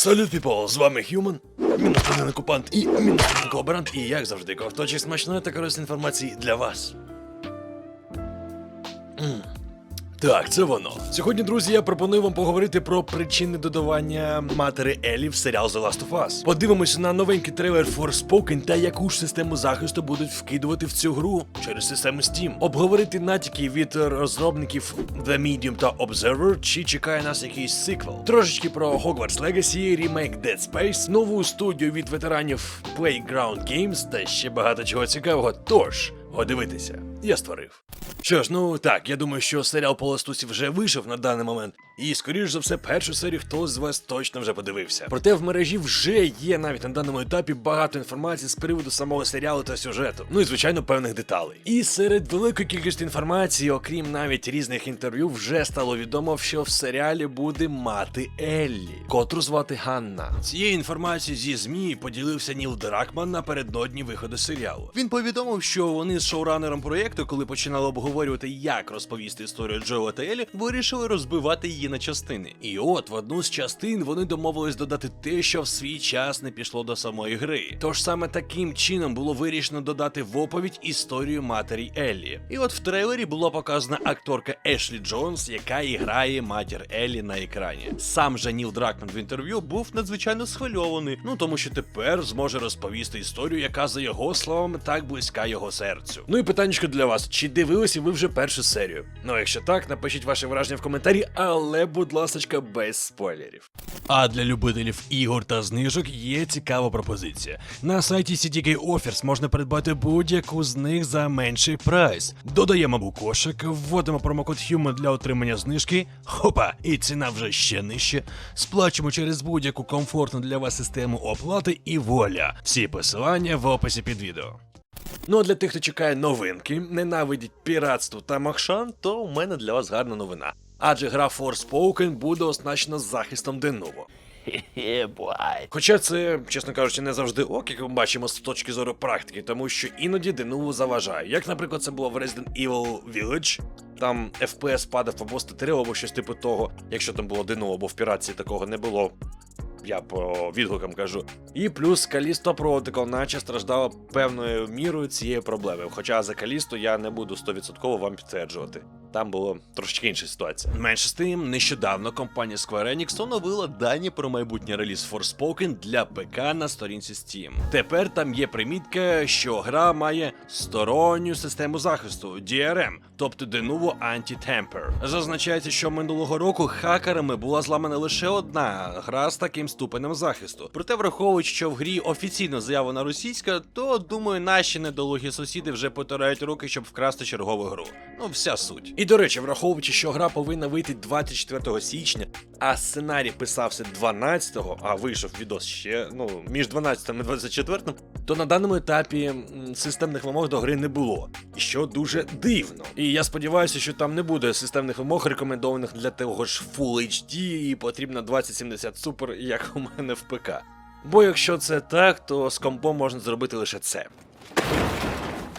Салют, піпол, з вами Human, мінусний окупант і мінусний колаборант, і як завжди, ковточі смачної та корисної інформації для вас. М. Так, це воно. Сьогодні, друзі, я пропоную вам поговорити про причини додавання матері Елі в серіал The Last of Us. Подивимося на новенький трейлер Forspoken та яку ж систему захисту будуть вкидувати в цю гру через систему Steam. Обговорити натяки від розробників The Medium та Observer, чи чекає нас якийсь сиквел. Трошечки про Hogwarts Legacy, ремейк Dead Space, нову студію від ветеранів Playground Games та ще багато чого цікавого. Тож. Подивитися, я створив. Що ж, ну так, я думаю, що серіал по Ластусі вже вийшов на даний момент, і скоріш за все, першу серію хтось з вас точно вже подивився. Проте в мережі вже є навіть на даному етапі багато інформації з приводу самого серіалу та сюжету. Ну і звичайно певних деталей. І серед великої кількості інформації, окрім навіть різних інтерв'ю, вже стало відомо, що в серіалі буде мати Еллі, котру звати Ганна. Цією інформацією зі ЗМІ поділився Ніл Дракман напередодні виходу серіалу. Він повідомив, що вони з шоуранером проєкту, коли починали обговорювати, як розповісти історію Джоела та Елі, вирішили розбивати її на частини. І от в одну з частин вони домовились додати те, що в свій час не пішло до самої гри. Тож саме таким чином було вирішено додати в оповідь історію матері Еллі. І от в трейлері було показана акторка Ешлі Джонс, яка і грає матір Еллі на екрані. Сам же Ніл Дракман в інтерв'ю був надзвичайно схвильований, ну тому що тепер зможе розповісти історію, яка за його словами так близька його серцю. Ну і питаннячко для вас: чи дивилися ви вже першу серію? Ну, якщо так, напишіть ваше враження в коментарі, але будь ласочка, без спойлерів. А для любителів ігор та знижок є цікава пропозиція. На сайті CTK Offers можна придбати будь-яку з них за менший прайс. Додаємо у кошик, вводимо промокод HUMAN для отримання знижки. Хопа, і ціна вже ще нижче. Сплачуємо через будь-яку комфортну для вас систему оплати і воля. Всі посилання в описі під відео. Ну а для тих, хто чекає новинки, ненавидить піратство та махшан, то у мене для вас гарна новина. Адже гра Forspoken буде оснащена захистом Деново. Хоча це, чесно кажучи, не завжди ок, як ми бачимо з точки зору практики, тому що іноді Денуву заважає. Як, наприклад, це було в Resident Evil Village. Там FPS падав або статерив, або щось типу того, якщо там було Денуво, бо в піратці такого не було. Я по відгукам кажу. І плюс Калісто Protocol наче страждала певною мірою цієї проблеми. Хоча за Калісто я не буду 100% вам підтверджувати. Там було трошечки інша ситуація. Менше з тим, нещодавно компанія Square Enix оновила дані про майбутній реліз Forspoken для ПК на сторінці Steam. Тепер там є примітка, що гра має сторонню систему захисту DRM, тобто Denuvo Anti-Tamper. Зазначається, що минулого року хакерами була зламана лише одна гра з таким ступенем захисту. Проте, враховуючи, що в грі офіційно заявлена російська, то думаю, наші недолугі сусіди вже потирають руки, щоб вкрасти чергову гру. Ну, вся суть. І до речі, враховуючи, що гра повинна вийти 24 січня, а сценарій писався 12-го, а вийшов відос ще ну між 12 і 24, то на даному етапі системних вимог до гри не було. Що дуже дивно. І я сподіваюся, що там не буде системних вимог, рекомендованих для того ж Full HD, і потрібно 2070 Super, як у мене в ПК. Бо якщо це так, то з компом можна зробити лише це.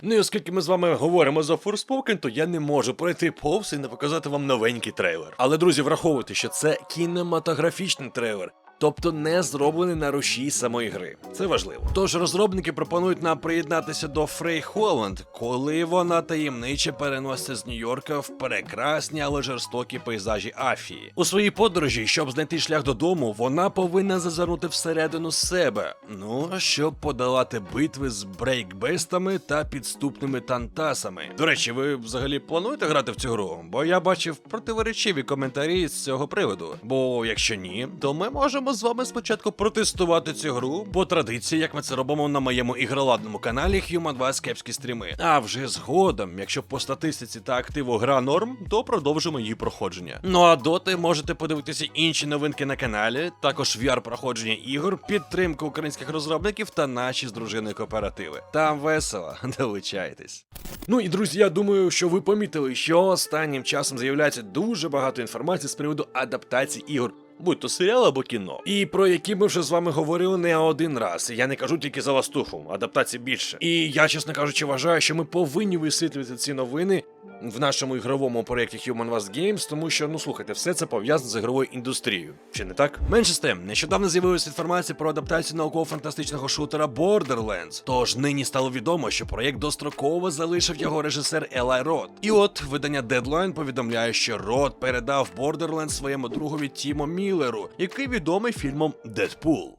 Ну і оскільки ми з вами говоримо за Forspoken, то я не можу пройти повз і не показати вам новенький трейлер. Але, друзі, враховуйте, що це кінематографічний трейлер. Тобто не зроблений на руші самої гри. Це важливо. Тож розробники пропонують нам приєднатися до Фрей Холланд, коли вона таємниче переноситься з Нью-Йорка в прекрасні, але жорстокі пейзажі Афії. У своїй подорожі, щоб знайти шлях додому, вона повинна зазирнути всередину себе. Ну щоб подолати битви з брейкбестами та підступними тантасами. До речі, ви взагалі плануєте грати в цю гру? Бо я бачив противоречиві коментарі з цього приводу. Бо якщо ні, то ми можемо з вами спочатку протестувати цю гру по традиції, як ми це робимо на моєму ігроладному каналі Human 2 Кепські стріми. А вже згодом, якщо по статистиці та активу гра норм, то продовжимо її проходження. Ну а доти можете подивитися інші новинки на каналі, також VR проходження ігор, підтримку українських розробників та наші з дружиною кооперативи. Там весело, долучайтесь. Ну і друзі, я думаю, що ви помітили, що останнім часом з'являється дуже багато інформації з приводу адаптації ігор. Будь то серіал або кіно, і про які ми вже з вами говорили не один раз. Я не кажу тільки за ластуху, адаптації більше. І я, чесно кажучи, вважаю, що ми повинні висвітлювати ці новини в нашому ігровому проєкті Human Vast Games, тому що, ну слухайте, все це пов'язано з ігровою індустрією. Чи не так? Менше з тим, нещодавно з'явилася інформація про адаптацію науково-фантастичного шутера Borderlands. Тож нині стало відомо, що проєкт достроково залишив його режисер Елай Рот. І от видання Deadline повідомляє, що Рот передав Borderlands своєму другові Тімо Міллеру, який відомий фільмом Дедпул.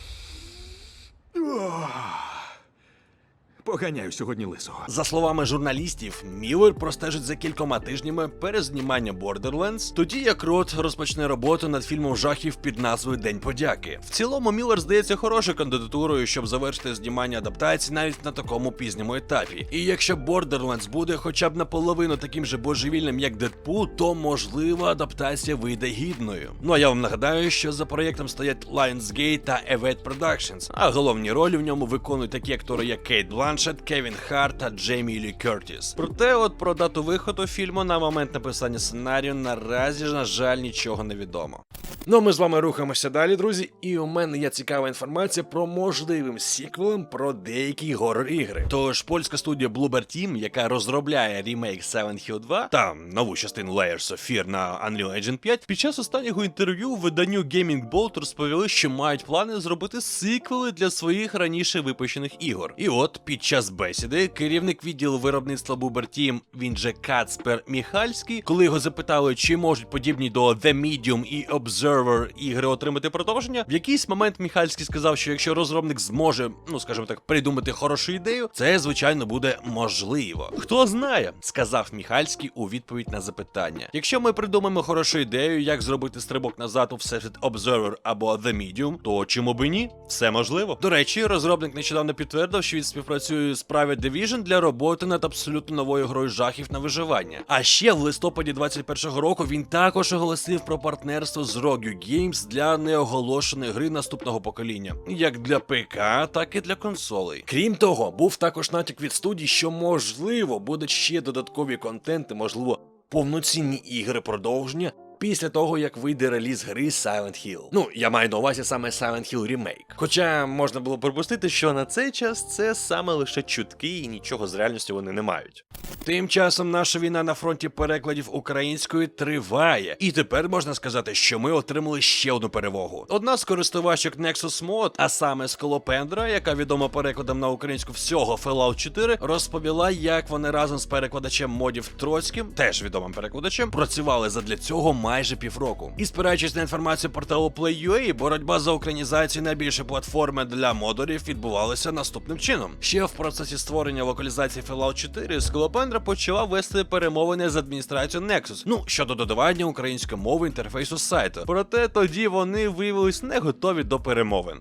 Поганяю сьогодні лисого. За словами журналістів, Міллер простежить за кількома тижнями перезнімання Borderlands, тоді як Рот розпочне роботу над фільмом жахів під назвою День подяки. В цілому Міллер здається хорошою кандидатурою, щоб завершити знімання адаптації навіть на такому пізньому етапі. І якщо Borderlands буде хоча б наполовину таким же божевільним, як Дедпул, то можливо адаптація вийде гідною. Ну а я вам нагадаю, що за проєктом стоять Lionsgate та Evade Productions, а головні ролі в ньому виконують такі актори, як Кейт Бланшет, Кевін Харт та Джеймі Лі Кертіс. Проте, от про дату виходу фільму на момент написання сценарію наразі ж, на жаль, нічого не відомо. Ну, ми з вами рухаємося далі, друзі. І у мене є цікава інформація про можливим сіквелем про деякі горор-ігри. Тож польська студія Bloober Team, яка розробляє ремейк Silent Hill 2 та нову частину Layers of Fear на Unreal Engine 5, під час останнього інтерв'ю виданню Gaming Bolt розповіли, що мають плани зробити сиквели для своїх раніше випущених ігор. І от під час бесіди керівник відділу виробництва Team, він же Кацпер Міхальський, коли його запитали, чи можуть подібні до The Medium і Observer ігри отримати продовження, в якийсь момент Міхальський сказав, що якщо розробник зможе, ну скажімо так, придумати хорошу ідею, це звичайно буде можливо. Хто знає, сказав Міхальський у відповідь на запитання. Якщо ми придумаємо хорошу ідею, як зробити стрибок назад у всесвіт Observer або The Medium, то чому би ні? Все можливо. До речі, розробник нещодавно підтвердив, що він співпрацює з Private Division для роботи над абсолютно новою грою жахів на виживання. А ще в листопаді 21-го року він також оголосив про партнерство з Rogue Games для неоголошеної гри наступного покоління, як для ПК, так і для консолей. Крім того, був також натяк від студії, що можливо будуть ще додаткові контенти, можливо, повноцінні ігри продовження. Після того, як вийде реліз гри Silent Hill. Ну, я маю на увазі саме Silent Hill Remake. Хоча можна було припустити, що на цей час це саме лише чутки і нічого з реальністю вони не мають. Тим часом наша війна на фронті перекладів української триває, і тепер можна сказати, що ми отримали ще одну перемогу. Одна з користувачок Nexus Mod, а саме Сколопендра, яка відома перекладом на українську всього Fallout 4, розповіла, як вони разом з перекладачем модів Троцьким, теж відомим перекладачем, працювали задля цього майже півроку. І спираючись на інформацію порталу Play.ua, боротьба за українізацію найбільшої платформи для модерів відбувалася наступним чином. Ще в процесі створення локалізації Fallout 4 Сколопендра почала вести перемовини з адміністрацією Nexus, ну щодо додавання української мови інтерфейсу сайту. Проте тоді вони виявились не готові до перемовин.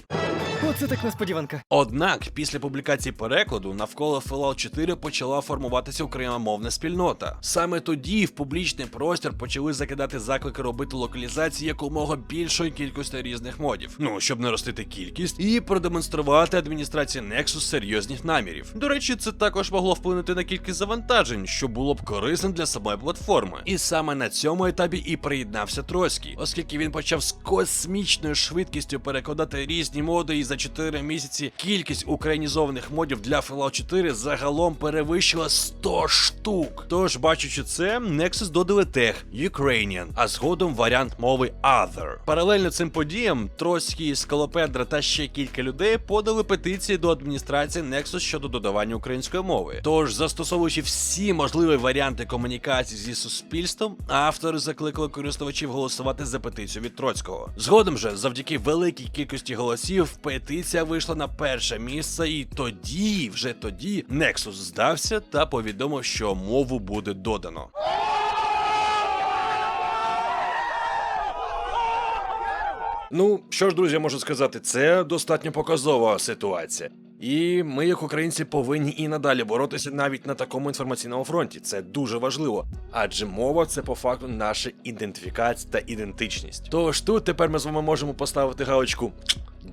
Оце так несподіванка. Однак, після публікації перекладу навколо Fallout 4 почала формуватися україномовна спільнота. Саме тоді в публічний простір почали закидати заклики робити локалізації якомога більшої кількості різних модів. Ну щоб не ростити кількість і продемонструвати адміністрації Nexus серйозних намірів. До речі, це також могло вплинути на кількість завантажень, що було б корисним для самої платформи. І саме на цьому етапі і приєднався Троцький, оскільки він почав з космічною швидкістю перекладати різні моди і за 4 місяці кількість українізованих модів для Fallout 4 загалом перевищила 100 штук. Тож, бачучи це, Nexus додали тег Ukrainian, а згодом варіант мови Other. Паралельно цим подіям Троцький, Скалопендра та ще кілька людей подали петиції до адміністрації Nexus щодо додавання української мови. Тож, застосовуючи всі можливі варіанти комунікації зі суспільством, автори закликали користувачів голосувати за петицію від Троцького. Згодом же, завдяки великій кількості голосів, петиція вийшла на перше місце, і тоді, вже тоді, Nexus здався та повідомив, що мову буде додано. Ну, що ж, друзі, можу сказати, це достатньо показова ситуація. І ми, як українці, повинні і надалі боротися навіть на такому інформаційному фронті. Це дуже важливо, адже мова це по факту наша ідентифікація та ідентичність. Тож тут тепер ми з вами можемо поставити галочку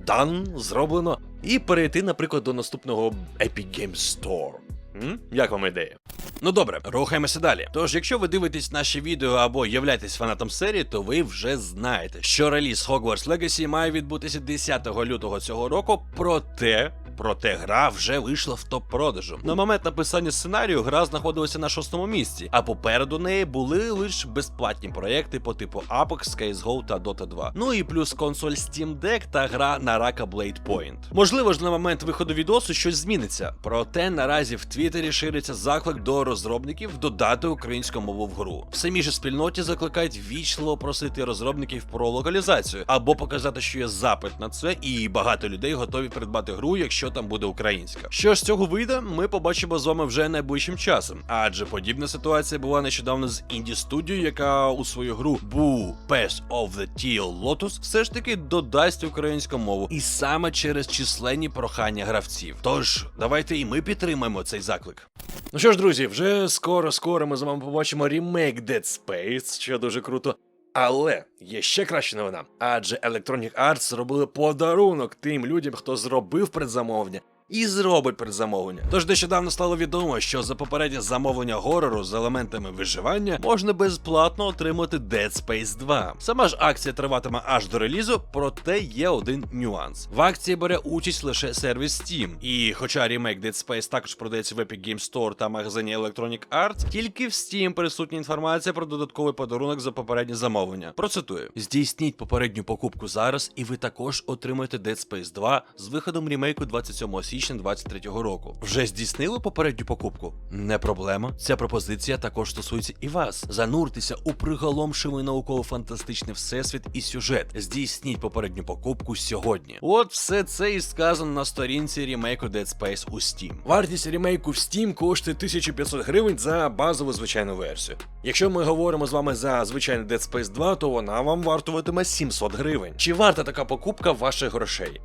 Дан, зроблено, і перейти, наприклад, до наступного Epic Games Store. Як вам ідея? Ну добре, рухаємося далі. Тож, якщо ви дивитесь наші відео або являєтесь фанатом серії, то ви вже знаєте, що реліз Hogwarts Legacy має відбутися 10 лютого цього року, проте. Проте гра вже вийшла в топ-продажу. На момент написання сценарію гра знаходилася на шостому місці, а попереду неї були лише безплатні проекти по типу Apex, CSGO та Dota 2. Ну і плюс консоль Steam Deck та гра на рака Blade Point. Можливо ж на момент виходу відосу щось зміниться. Проте наразі в Твіттері шириться заклик до розробників додати українську мову в гру. В самій же спільноті закликають вічливо просити розробників про локалізацію або показати, що є запит на це, і багато людей готові придбати гру, якщо там буде українська. Що ж з цього вийде, ми побачимо з вами вже найближчим часом. Адже подібна ситуація була нещодавно з інді студією, яка у свою гру Boo Pass of the Teal Lotus все ж таки додасть українську мову, і саме через численні прохання гравців. Тож давайте і ми підтримаємо цей заклик. Ну що ж, друзі, вже скоро, скоро ми з вами побачимо ремейк Dead Space, що дуже круто. Але є ще краща новина, адже Electronic Arts зробили подарунок тим людям, хто зробив предзамовлення. І зробить предзамовлення. Тож нещодавно стало відомо, що за попереднє замовлення горору з елементами виживання можна безплатно отримати Dead Space 2. Сама ж акція триватиме аж до релізу, проте є один нюанс. В акції бере участь лише сервіс Steam. І хоча ремейк Dead Space також продається в Epic Games Store та магазині Electronic Arts, тільки в Steam присутня інформація про додатковий подарунок за попереднє замовлення. Процитую: здійсніть попередню покупку зараз, і ви також отримаєте Dead Space 2 з виходом ремейку 27 січня 2023 року. Вже здійснили попередню покупку? Не проблема. Ця пропозиція також стосується і вас. Зануртеся у приголомшивий науково-фантастичний всесвіт і сюжет. Здійсніть попередню покупку сьогодні. От все це і сказано на сторінці ремейку Dead Space у Steam. Вартість ремейку в Steam коштує 1500 гривень за базову звичайну версію. Якщо ми говоримо з вами за звичайний Dead Space 2, то вона вам вартуватиме 700 гривень. Чи варта така покупка ваших грошей?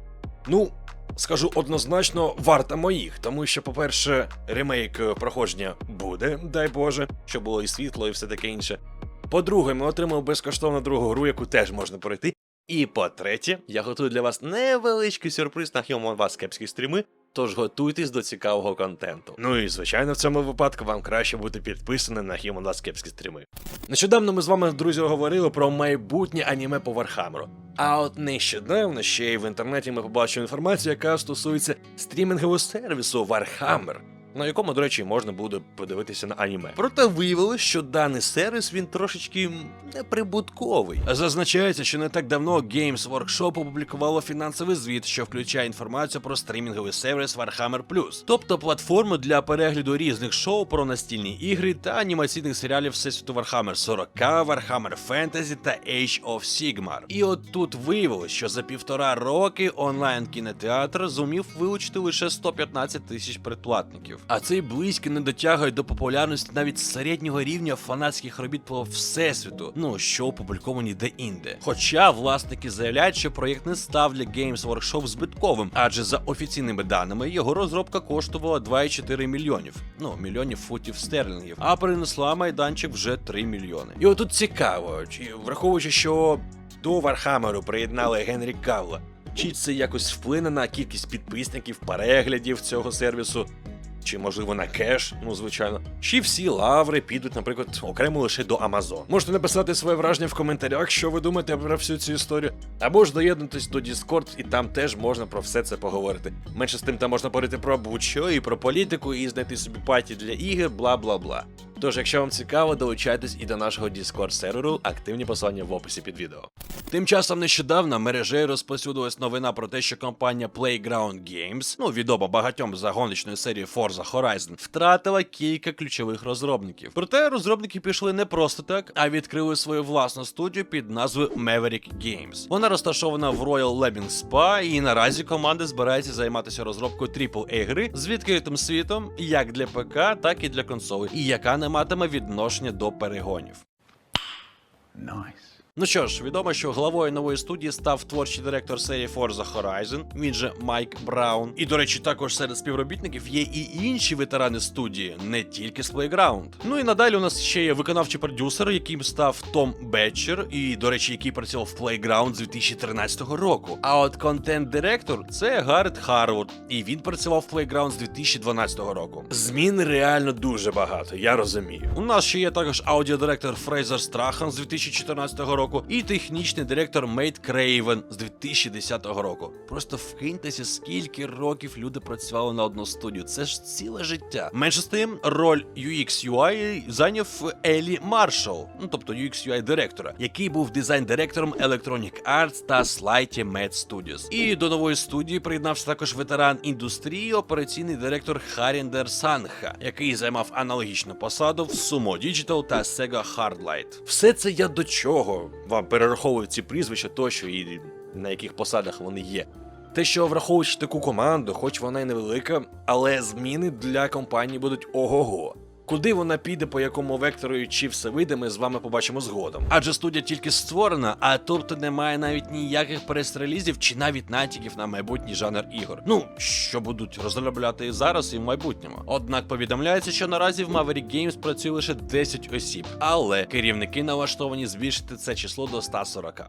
Ну, скажу однозначно, варта моїх, тому що, по-перше, ремейк е, проходження буде, дай Боже, щоб було і світло, і все таке інше. По-друге, ми отримали безкоштовно другу гру, яку теж можна пройти. І по-третє, я готую для вас невеличкий сюрприз на Human вас кепські стріми. Тож готуйтесь до цікавого контенту. Ну і звичайно, в цьому випадку вам краще бути підписаним на Human Last кепські стріми. Нещодавно ми з вами, друзі, говорили про майбутнє аніме по Вархамеру. А от нещодавно ще й в інтернеті ми побачили інформацію, яка стосується стрімінгового сервісу Warhammer. На якому, до речі, можна буде подивитися на аніме. Проте виявилось, що даний сервіс він трошечки неприбутковий. Зазначається, що не так давно Games Workshop опублікувало фінансовий звіт, що включає інформацію про стрімінговий сервіс Warhammer Plus, тобто платформу для перегляду різних шоу про настільні ігри та анімаційних серіалів Всесвіту Warhammer 40, Warhammer Fantasy та Age of Sigmar. І от тут виявилось, що за півтора роки онлайн кінотеатр зумів вилучити лише 115 тисяч предплатників. А цей близько не дотягує до популярності навіть середнього рівня фанатських робіт по всесвіту, ну що опубліковані де-інде. Хоча власники заявляють, що проєкт не став для Games Workshop збитковим, адже за офіційними даними його розробка коштувала 2,4 мільйонів, ну мільйонів футів стерлінгів, а принесла майданчик вже 3 мільйони. І отут цікаво, чи враховуючи, що до Вархамеру приєднали Генрі Кавла. Чи це якось вплине на кількість підписників, переглядів цього сервісу? Чи можливо на кеш, ну звичайно. Чи всі лаври підуть, наприклад, окремо лише до Амазон. Можете написати своє враження в коментарях, що ви думаєте про всю цю історію. Або ж доєднуйтесь до Discord, і там теж можна про все це поговорити. Менше з тим там можна говорити про будь-що і про політику, і знайти собі паті для ігор, бла бла бла. Тож, якщо вам цікаво, долучайтесь і до нашого Discord серверу, активні посилання в описі під відео. Тим часом нещодавно мережею розповсюдилась новина про те, що компанія Playground Games, ну відома багатьом за гоночною серією Forza Horizon, втратила кілька ключових розробників. Проте розробники пішли не просто так, а відкрили свою власну студію під назвою Maverick Games. Вона розташована в Royal Lebing Spa, і наразі команда збирається займатися розробкою AAA гри з відкритим світом як для ПК, так і для консолей, і яка не матиме відношення до перегонів. Ну що ж, відомо, що главою нової студії став творчий директор серії Forza Horizon, він же Майк Браун. І, до речі, також серед співробітників є і інші ветерани студії, не тільки з Playground. Ну і надалі у нас ще є виконавчий продюсер, яким став Том Бетчер, і, до речі, який працював в Playground з 2013 року. А от контент-директор це Гаррет Харвуд, і він працював в Playground з 2012 року. Змін реально дуже багато, я розумію. У нас ще є також аудіодиректор Фрейзер Страхан з 2014 року. Року, і технічний директор Мейт Крейвен з 2010 року. Просто вкиньтеся, скільки років люди працювали на одну студію. Це ж ціле життя. Менше з тим, роль UX UI зайняв Елі Маршал, ну тобто UX UI директора, який був дизайн-директором Electronic Arts та Slighty Mad Studios. І до нової студії приєднався також ветеран індустрії, операційний директор Харіндер Санха, який займав аналогічну посаду в Sumo Digital та Sega Hardlight. Все це я до чого вам перераховують ці прізвища тощо і на яких посадах вони є. Те, що враховуючи таку команду, хоч вона й невелика, але зміни для компанії будуть ого-го. Куди вона піде, по якому вектору і чи все вийде, ми з вами побачимо згодом. Адже студія тільки створена, а тобто немає навіть ніяких прес-релізів чи навіть натяків на майбутній жанр ігор. Ну, що будуть розробляти і зараз, і в майбутньому. Однак повідомляється, що наразі в Maverick Games працює лише 10 осіб, але керівники налаштовані збільшити це число до 140.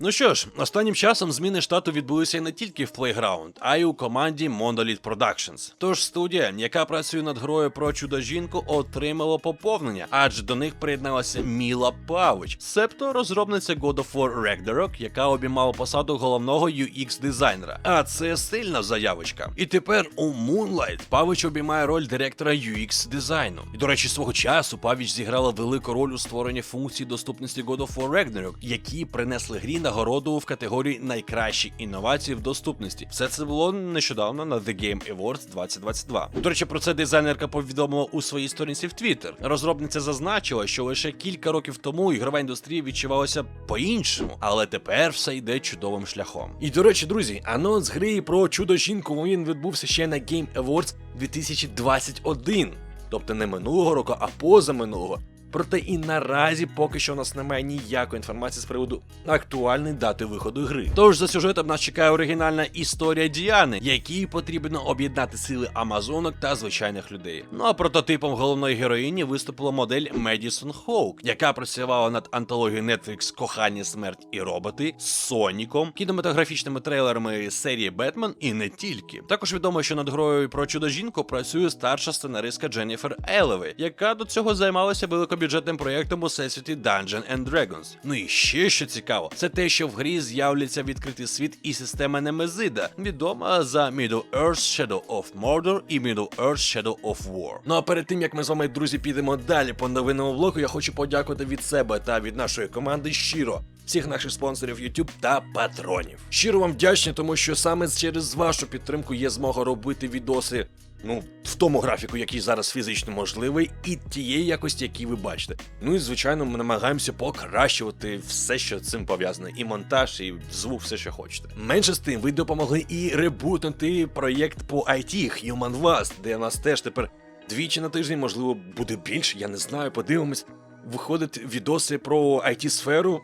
Ну що ж, останнім часом зміни штату відбулися не тільки в Playground, а й у команді Monolith Productions. Тож студія, яка працює над грою про чудо жінку, отримала поповнення, адже до них приєдналася Міла Павич, себто розробниця God of War Ragnarok, яка обіймала посаду головного UX дизайнера. А це сильна заявочка. І тепер у Moonlight Павич обіймає роль директора UX дизайну. І до речі, свого часу Павич зіграла велику роль у створенні функцій доступності God of War Ragnarok, які принесли грі нагороду в категорії найкращі інновації в доступності. Все це було нещодавно на The Game Awards 2022. До речі, про це дизайнерка повідомила у своїй сторінці в Twitter. Розробниця зазначила, що лише кілька років тому ігрова індустрія відчувалася по-іншому, але тепер все йде чудовим шляхом. І до речі, друзі, анонс гри про чудо жінку він відбувся ще на Game Awards 2021. Тобто не минулого року, а позаминулого. Проте і наразі поки що у нас немає ніякої інформації з приводу актуальної дати виходу гри. Тож за сюжетом нас чекає оригінальна історія Діани, якій потрібно об'єднати сили Амазонок та звичайних людей. Ну а прототипом головної героїні виступила модель Медісон Хоук, яка працювала над антологією Netflix Кохання, смерть і роботи, з Соніком, кінематографічними трейлерами серії Бетмен і не тільки. Також відомо, що над грою про чудо жінку працює старша сценаристка Дженніфер Елевей, яка до цього займалася великобюджетним проєктом у всесвіті Dungeon and Dragons. Ну і ще що цікаво, це те, що в грі з'являться відкритий світ і система Немезида, відома за Middle Earth Shadow of Mordor і Middle Earth Shadow of War. Ну а перед тим як ми з вами, друзі, підемо далі по новинному влогу, я хочу подякувати від себе та від нашої команди щиро. Всіх наших спонсорів YouTube та патронів. Щиро вам вдячні, тому що саме через вашу підтримку є змога робити відоси ну, в тому графіку, який зараз фізично можливий, і тієї якості, які ви бачите. Ну і звичайно, ми намагаємося покращувати все, що цим пов'язане, і монтаж, і звук, все, що хочете. Менше з тим, ви допомогли і ребутнути проєкт по IT Human де у нас теж тепер двічі на тиждень, можливо, буде більше, я не знаю, подивимось. Виходять відоси про it сферу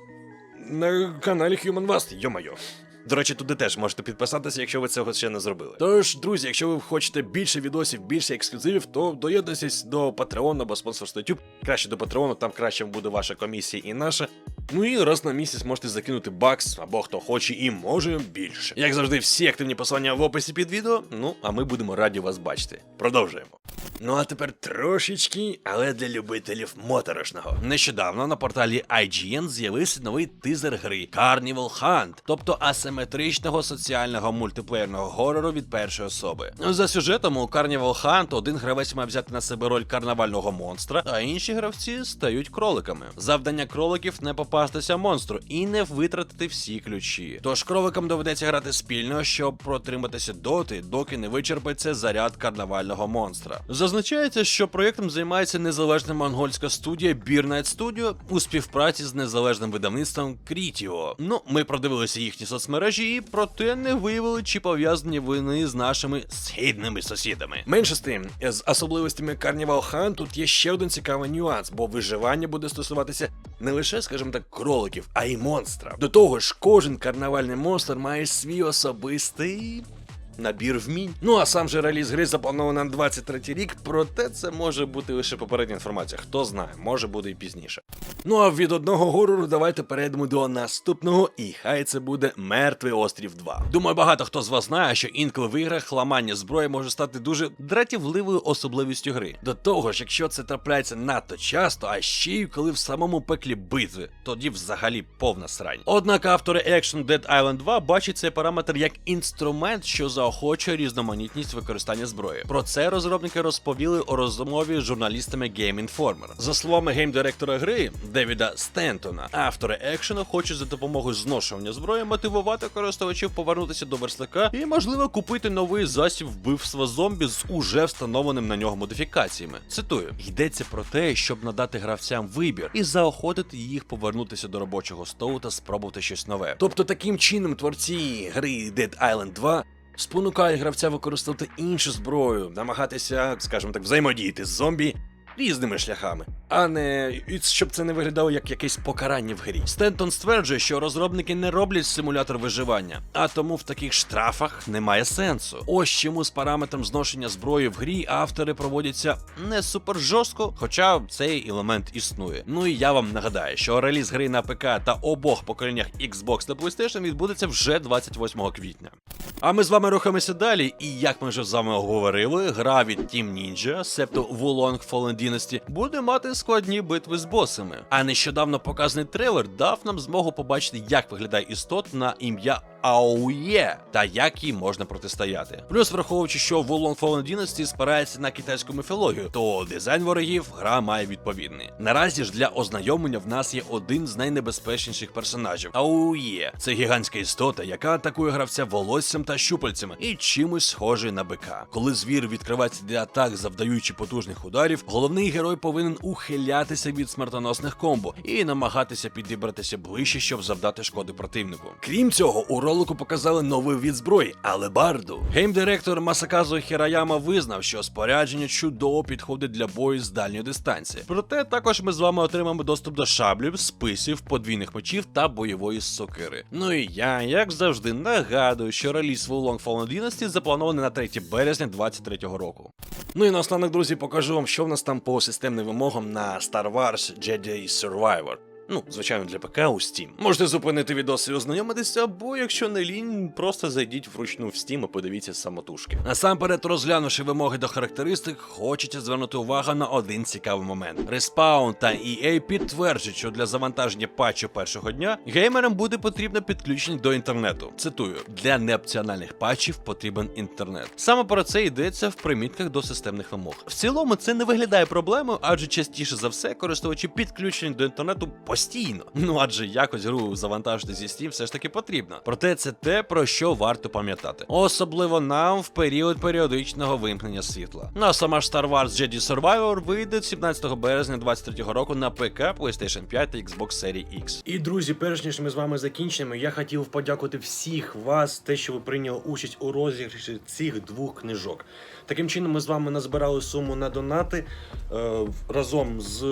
на каналі Human Vast, йо-майо. До речі, туди теж можете підписатися, якщо ви цього ще не зробили. Тож, друзі, якщо ви хочете більше відосів, більше ексклюзивів, то доєднуйтесь до Patreon або спонсорства YouTube. Краще до Patreon, там краще буде ваша комісія і наша. Ну і раз на місяць можете закинути бакс, або хто хоче і може більше. Як завжди, всі активні посилання в описі під відео. Ну а ми будемо раді вас бачити. Продовжуємо. Ну а тепер трошечки, але для любителів моторошного. Нещодавно на порталі IGN з'явився новий тизер гри Carnival Hunt, тобто асиметричного соціального мультиплеєрного горору від першої особи. За сюжетом у Carnival Hunt один гравець має взяти на себе роль карнавального монстра, а інші гравці стають кроликами. Завдання кроликів не попастися монстру і не витратити всі ключі. Тож кроликам доведеться грати спільно, щоб протриматися доти, доки не вичерпається заряд карнавального монстра. Зазначається, що проєктом займається незалежна монгольська студія Beer Night Studio у співпраці з незалежним видавництвом Крітіо. Ну, ми продивилися їхні соцмережі і проте не виявили, чи пов'язані вони з нашими східними сусідами. Менше з тим, з особливостями Carnival Hunt тут є ще один цікавий нюанс, бо виживання буде стосуватися не лише, скажімо так, кроликів, а й монстра. До того ж, кожен карнавальний монстр має свій особистий набір вмінь. Ну а сам же реліз гри заплановано на 23 рік, проте це може бути лише попередня інформація. Хто знає, може буде і пізніше. Ну а від одного горору давайте перейдемо до наступного, і хай це буде Мертвий острів 2. Думаю, багато хто з вас знає, що інколи в іграх ламання зброї може стати дуже дратівливою особливістю гри. До того ж, якщо це трапляється надто часто, а ще й коли в самому пеклі битви, тоді взагалі повна срань. Однак автори Action Dead Island 2 бачать цей параметр як інструмент, що заохочує різноманітність використання зброї. Про це розробники розповіли у розмові з журналістами Game Informer. За словами геймдиректора гри Девіда Стентона, автори екшену хочуть за допомогою зношування зброї мотивувати користувачів повернутися до верстака і, можливо, купити новий засіб вбивства зомбі з уже встановленим на нього модифікаціями. Цитую: йдеться про те, щоб надати гравцям вибір і заохотити їх повернутися до робочого столу та спробувати щось нове. Тобто, таким чином творці гри Dead Island 2 спонукають гравця використовувати іншу зброю, намагатися, скажімо так, взаємодіяти з зомбі різними шляхами, а не щоб це не виглядало як якесь покарання в грі. Стентон стверджує, що розробники не роблять симулятор виживання, а тому в таких штрафах немає сенсу. Ось чому з параметром зношення зброї в грі автори проводяться не супер жорстко, хоча цей елемент існує. Ну і я вам нагадаю, що реліз гри на ПК та обох поколіннях Xbox та PlayStation відбудеться вже 28 квітня. А ми з вами рухаємося далі, і як ми вже з вами говорили, гра від Team Ninja, себто Wulong Fallen Dynasty, буде мати складні битви з босами. А нещодавно показаний трейлер дав нам змогу побачити, як виглядає істот на ім'я Аує та як їй можна протистояти. Плюс, враховуючи, що Wulong Fallen Dynasty спирається на китайську міфологію, то дизайн ворогів гра має відповідний. Наразі ж для ознайомлення в нас є один з найнебезпечніших персонажів Аує. Це гігантська істота, яка атакує гравця волоссям та щупальцями і чимось схожий на бика. Коли звір відкривається для атак, завдаючи потужних ударів, головний герой повинен ухилятися від смертоносних комбо і намагатися підібратися ближче, щоб завдати шкоди противнику. Крім цього, у ролику показали новий від зброї алебарду. Геймдиректор Масаказо Хіраяма визнав, що спорядження чудово підходить для бою з дальньої дистанції. Проте також ми з вами отримаємо доступ до шаблів, списів, подвійних мечів та бойової сокири. Ну і я, як завжди, нагадую, що реліз Wulong Fallen Dynasty запланований на 3 березня 2023 року. Ну і наостанок, друзі, покажу вам, що в нас там по системним вимогам на Star Wars Jedi Survivor. Ну, звичайно, для ПК у Steam. Можете зупинити відос і ознайомитися, або якщо не лінь, просто зайдіть вручну в Steam і подивіться самотужки. Насамперед, розглянувши вимоги до характеристик, хочеться звернути увагу на один цікавий момент. Respawn та EA підтверджують, що для завантаження патчу першого дня геймерам буде потрібно підключення до інтернету. Цитую: для неопціональних патчів потрібен інтернет. Саме про це йдеться в примітках до системних вимог. В цілому це не виглядає проблемою, адже частіше за все користувачі підключені до інтернету. Ну адже якось гру завантажити зі Steam все ж таки потрібно. Проте це те, про що варто пам'ятати. Особливо нам в період періодичного вимкнення світла. Ну а сама ж Star Wars Jedi Survivor вийде 17 березня 2023 року на ПК, PlayStation 5 та Xbox Series X. І друзі, перш ніж ми з вами закінчимо, я хотів подякувати всіх вас, те, що ви прийняли участь у розіграші цих двох книжок. Таким чином, ми з вами назбирали суму на донати е, разом з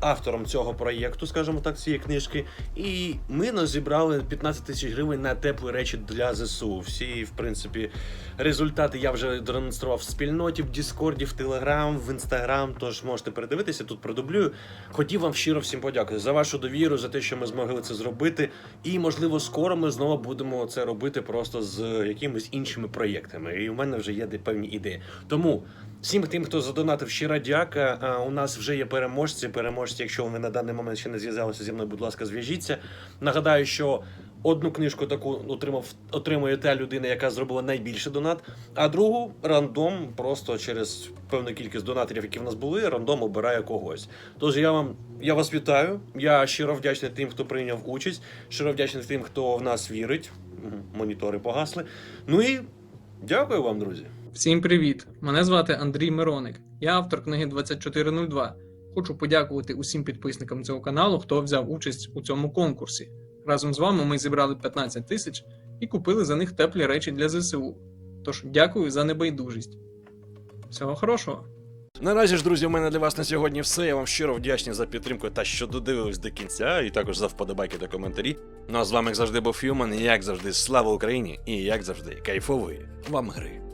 автором цього проєкту, скажімо так, цієї книжки. І ми назібрали 15 тисяч гривень на теплі речі для ЗСУ. Всі, в принципі, результати я вже демонстрував в спільноті, в Діскорді, в Телеграм, в Інстаграм. Тож можете передивитися, тут продублюю. Хотів вам щиро всім подякувати за вашу довіру, за те, що ми змогли це зробити. І, можливо, скоро ми знову будемо це робити просто з якимись іншими проєктами. І у мене вже є певні ідеї. Тому. Всім тим, хто задонатив щира дяка. У нас вже є переможці. Переможці, якщо ви на даний момент ще не зв'язалися зі мною, будь ласка, зв'яжіться. Нагадаю, що одну книжку таку отримав, отримує та людина, яка зробила найбільший донат, а другу рандом, просто через певну кількість донаторів, які в нас були, рандом обирає когось. Тож я вам я вас вітаю. Я щиро вдячний тим, хто прийняв участь, щиро вдячний тим, хто в нас вірить. Монітори погасли. Ну і дякую вам, друзі. Всім привіт! Мене звати Андрій Мироник. Я автор книги 2402. Хочу подякувати усім підписникам цього каналу, хто взяв участь у цьому конкурсі. Разом з вами ми зібрали 15 тисяч і купили за них теплі речі для ЗСУ. Тож дякую за небайдужість. Всього хорошого! Наразі ж, друзі, у мене для вас на сьогодні все. Я вам щиро вдячний за підтримку та що додивились до кінця, і також за вподобайки та коментарі. Ну а з вами як завжди був Фюман, і як завжди, слава Україні, і як завжди, кайфової вам гри.